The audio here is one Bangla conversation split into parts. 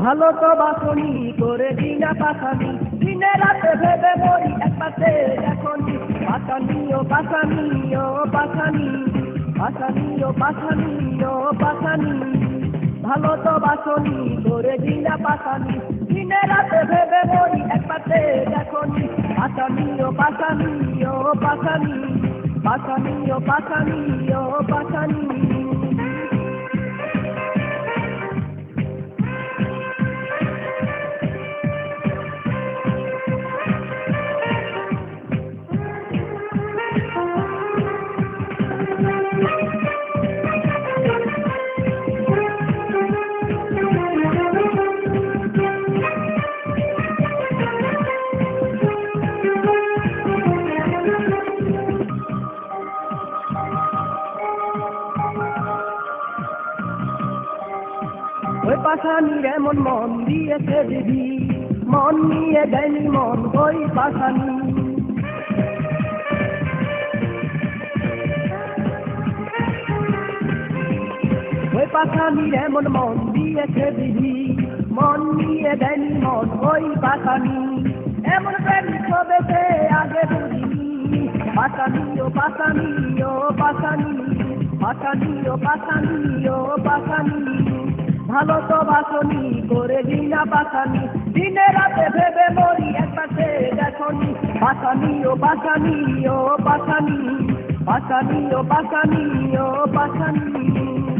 ভালো তো বাসনি করে দিনা পাখানি দিনে রাতে ভেবে মরি একপাশে এখনই। পাখানি ও পাখানি ও পাখানি পাখানি ও পাখানি ও পাখানি ভালো তো বাসনি করে দিনা পাখানি দিনে রাতে ভেবে মরি একবারে দেখনি। পাখানি ও পাখানি ও পাখানি পাখানি ও পাখানি ও পাশানির এমন মন দিয়েছে দিদি। মন নিয়ে দেয়নি মন ওই পাশানি। ওই পাশানির এমন মন দিয়েছে দিদি। মন নিয়ে দেয়নি মন ওই পাশানি। এমন প্রেম ছবেতে আগে বুঝিনি পাশানি ও পাশানি ও পাশানি। পাশানি ও পাশানি ও পাশানি। ভালো তো বাসনি করে দিনা বাসানি। দিনে রাতে ভেবে মরি একপাশে দেখনি। বাসানি ও বাসানি ও বাসানি। বাসানি ও বাসানি, ও পাশানি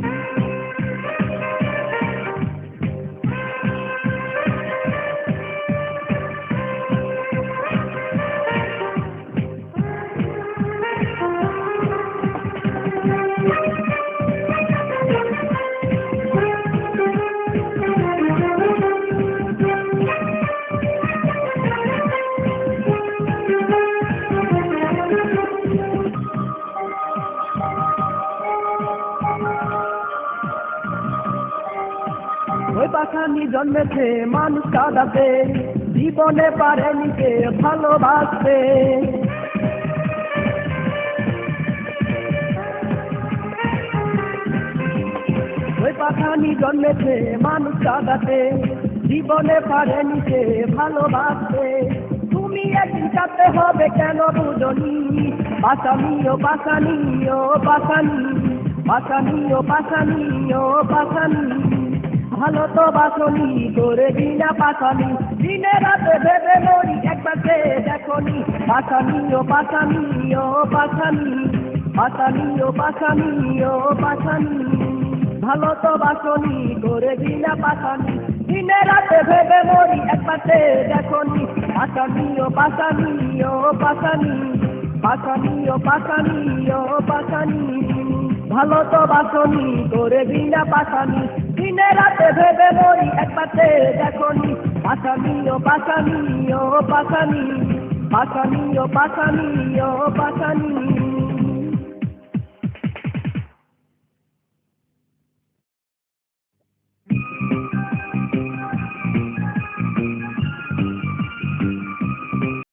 পাখানি জন্মেছে, মানুষ কাঁদাতে, জীবনে পারেনি কে ভালোবাসতে। ওই পাখানি জন্মেছে, মানুষ কাঁদাতে, জীবনে পারেনি কে ভালোবাসতে। তুমি একদিন কাঁদতে হবে কেন বুঝনি? পাশানি ও পাশানি ও পাশানি পাশানি ও ও পাশানি ভালো তো বাসনি করে দিনা পাশানি দিনে রাতে ভেবে মরি, একবারে দেখনি? পাশানি ও পাশানি ও পাশানি পাশানি ও পাশানি ও পাশানি ভালো তো বাসনি করে দিনা পাশানি দিনে রাতে ভেবে মরি, একবারে দেখনি? পাশানি ও পাশানি ও পাশানি পাশানি ও পাশানি ও পাশানি ভালো তো বাসনি করে বিনা পাশানি দিনে রাতে ভেবে মরি একবারে দেখনি। পাশামি ও পাশামি ও পাশামি পাশামি ও পাশামি ও পাশানি।